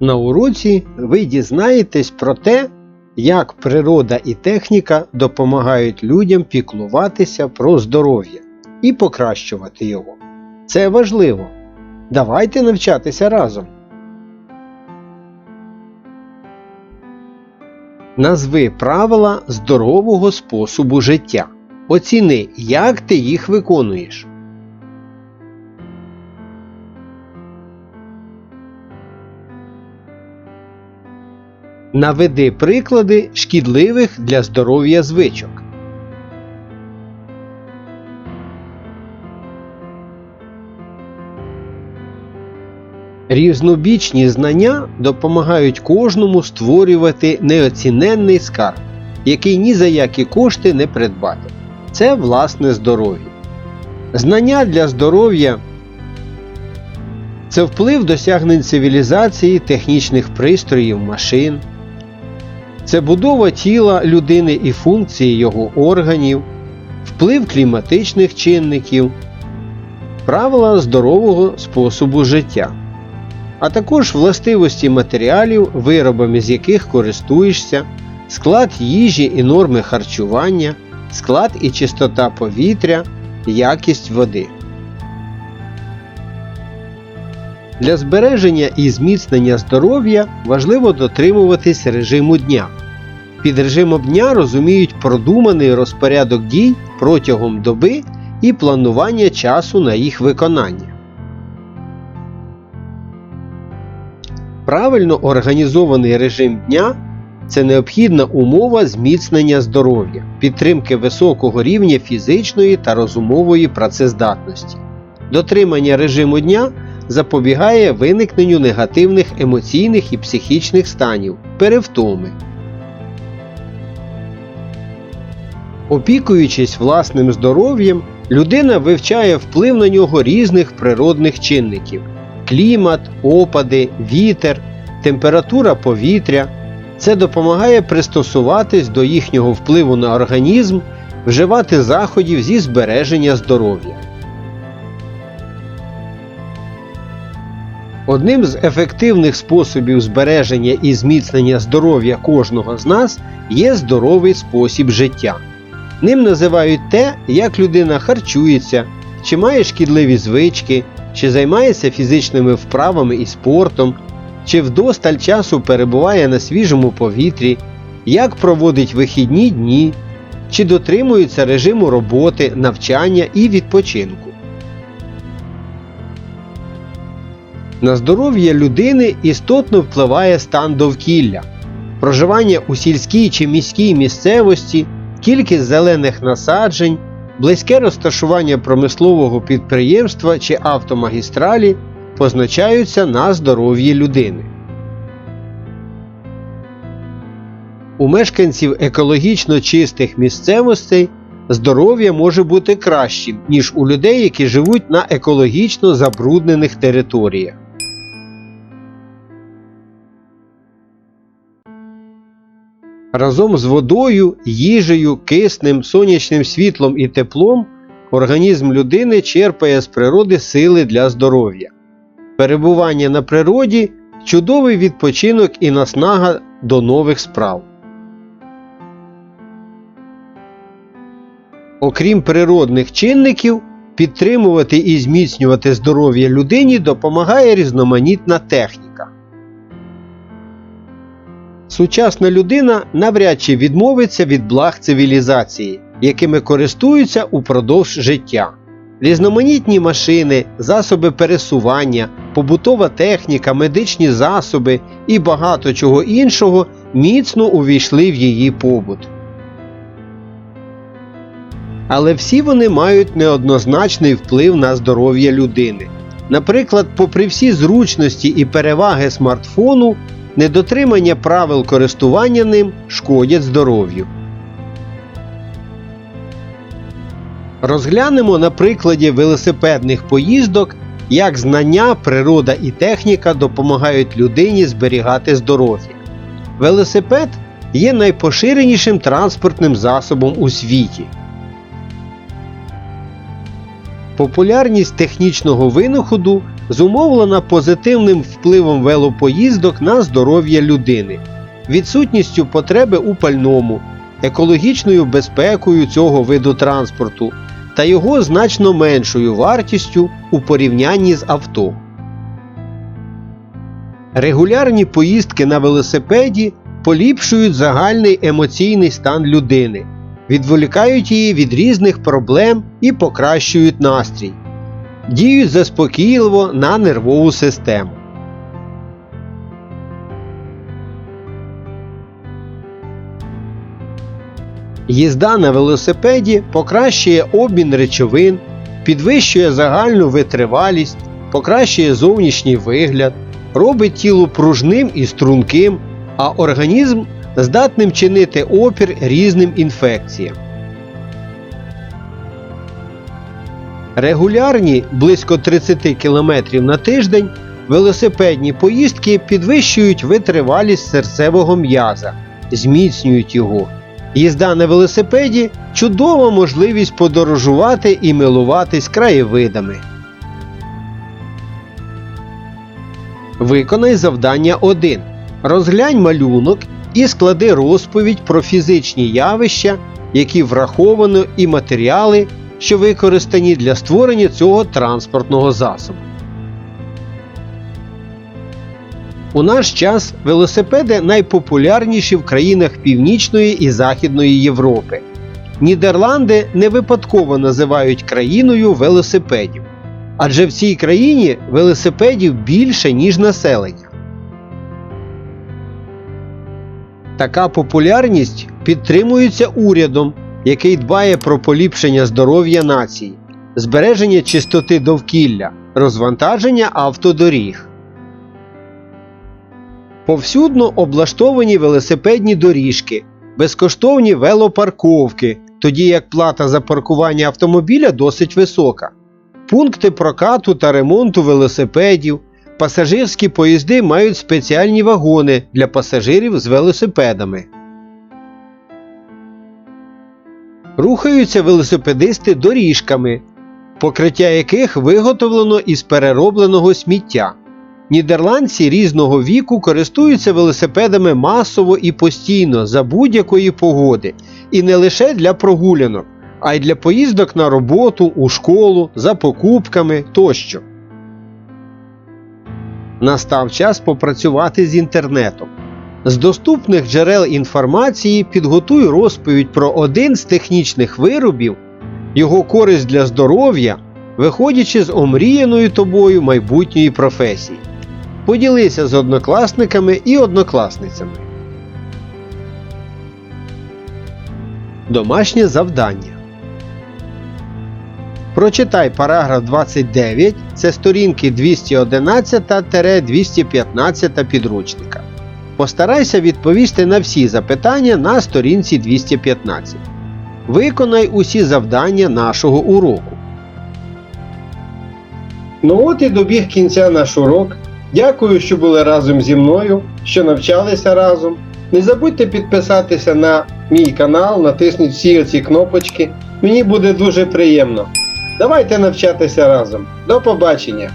На уроці ви дізнаєтесь про те, як природа і техніка допомагають людям піклуватися про здоров'я і покращувати його. Це важливо. Давайте навчатися разом. Назви правила здорового способу життя. Оціни, як ти їх виконуєш. Наведи приклади шкідливих для здоров'я звичок. Різнобічні знання допомагають кожному створювати неоціненний скарб, який ні за які кошти не придбати. Це власне здоров'я. Знання для здоров'я це вплив досягнень цивілізації, технічних пристроїв, машин, це будова тіла людини і функції його органів, вплив кліматичних чинників, правила здорового способу життя, а також властивості матеріалів, виробами з яких користуєшся, склад їжі і норми харчування, склад і чистота повітря, якість води. Для збереження і зміцнення здоров'я важливо дотримуватись режиму дня. Під режимом дня розуміють продуманий розпорядок дій протягом доби і планування часу на їх виконання. Правильно організований режим дня це необхідна умова зміцнення здоров'я, підтримки високого рівня фізичної та розумової працездатності. Дотримання режиму дня запобігає виникненню негативних емоційних і психічних станів, перевтоми. Опікуючись власним здоров'ям, людина вивчає вплив на нього різних природних чинників клімат, опади, вітер, температура повітря. Це допомагає пристосуватись до їхнього впливу на організм, вживати заходів зі збереження здоров'я. Одним з ефективних способів збереження і зміцнення здоров'я кожного з нас є здоровий спосіб життя. Ним називають те, як людина харчується, чи має шкідливі звички, чи займається фізичними вправами і спортом, чи вдосталь часу перебуває на свіжому повітрі, як проводить вихідні дні, чи дотримується режиму роботи, навчання і відпочинку. На здоров'я людини істотно впливає стан довкілля, проживання у сільській чи міській місцевості, кількість зелених насаджень, близьке розташування промислового підприємства чи автомагістралі позначаються на здоров'ї людини. У мешканців екологічно чистих місцевостей здоров'я може бути кращим, ніж у людей, які живуть на екологічно забруднених територіях. Разом з водою, їжею, киснем, сонячним світлом і теплом організм людини черпає з природи сили для здоров'я. Перебування на природі чудовий відпочинок і наснага до нових справ. Окрім природних чинників, підтримувати і зміцнювати здоров'я людині допомагає різноманітна техніка. Сучасна людина навряд чи відмовиться від благ цивілізації, якими користуються упродовж життя. Різноманітні машини, засоби пересування, побутова техніка, медичні засоби і багато чого іншого міцно увійшли в її побут. Але всі вони мають неоднозначний вплив на здоров'я людини. Наприклад, попри всі зручності і переваги смартфону, недотримання правил користування ним шкодять здоров'ю. Розглянемо на прикладі велосипедних поїздок, як знання, природа і техніка допомагають людині зберігати здоров'я. Велосипед є найпоширенішим транспортним засобом у світі. Популярність технічного винаходу зумовлена позитивним впливом велопоїздок на здоров'я людини, відсутністю потреби у пальному, екологічною безпекою цього виду транспорту та його значно меншою вартістю у порівнянні з авто. Регулярні поїздки на велосипеді поліпшують загальний емоційний стан людини, відволікають її від різних проблем і покращують настрій, діють заспокійливо на нервову систему. Їзда на велосипеді покращує обмін речовин, підвищує загальну витривалість, покращує зовнішній вигляд, робить тіло пружним і струнким, а організм здатним чинити опір різним інфекціям. Регулярні близько 30 км на тиждень велосипедні поїздки підвищують витривалість серцевого м'яза, зміцнюють його. Їзда на велосипеді чудова можливість подорожувати і милуватись краєвидами. Виконай завдання 1. Розглянь малюнок і склади розповідь про фізичні явища, які враховано, і матеріали, що використані для створення цього транспортного засобу. У наш час велосипеди найпопулярніші в країнах Північної і Західної Європи. Нідерланди не випадково називають країною велосипедів, адже в цій країні велосипедів більше, ніж населення. Така популярність підтримується урядом, який дбає про поліпшення здоров'я нації, збереження чистоти довкілля, розвантаження автодоріг. Повсюдно облаштовані велосипедні доріжки, безкоштовні велопарковки, тоді як плата за паркування автомобіля досить висока, пункти прокату та ремонту велосипедів, пасажирські поїзди мають спеціальні вагони для пасажирів з велосипедами. Рухаються велосипедисти доріжками, покриття яких виготовлено із переробленого сміття. Нідерландці різного віку користуються велосипедами масово і постійно за будь-якої погоди, і не лише для прогулянок, а й для поїздок на роботу, у школу, за покупками тощо. Настав час попрацювати з інтернетом. З доступних джерел інформації підготуй розповідь про один з технічних виробів, його користь для здоров'я, виходячи з омріяної тобою майбутньої професії. Поділися з однокласниками і однокласницями. Домашнє завдання. Прочитай параграф 29, це сторінки 211-215 підручника. Постарайся відповісти на всі запитання на сторінці 215. Виконай усі завдання нашого уроку. Ну от і добіг кінця наш урок. Дякую, що були разом зі мною, що навчалися разом. Не забудьте підписатися на мій канал, натисніть всі оці кнопочки. Мені буде дуже приємно. Давайте навчатися разом. До побачення!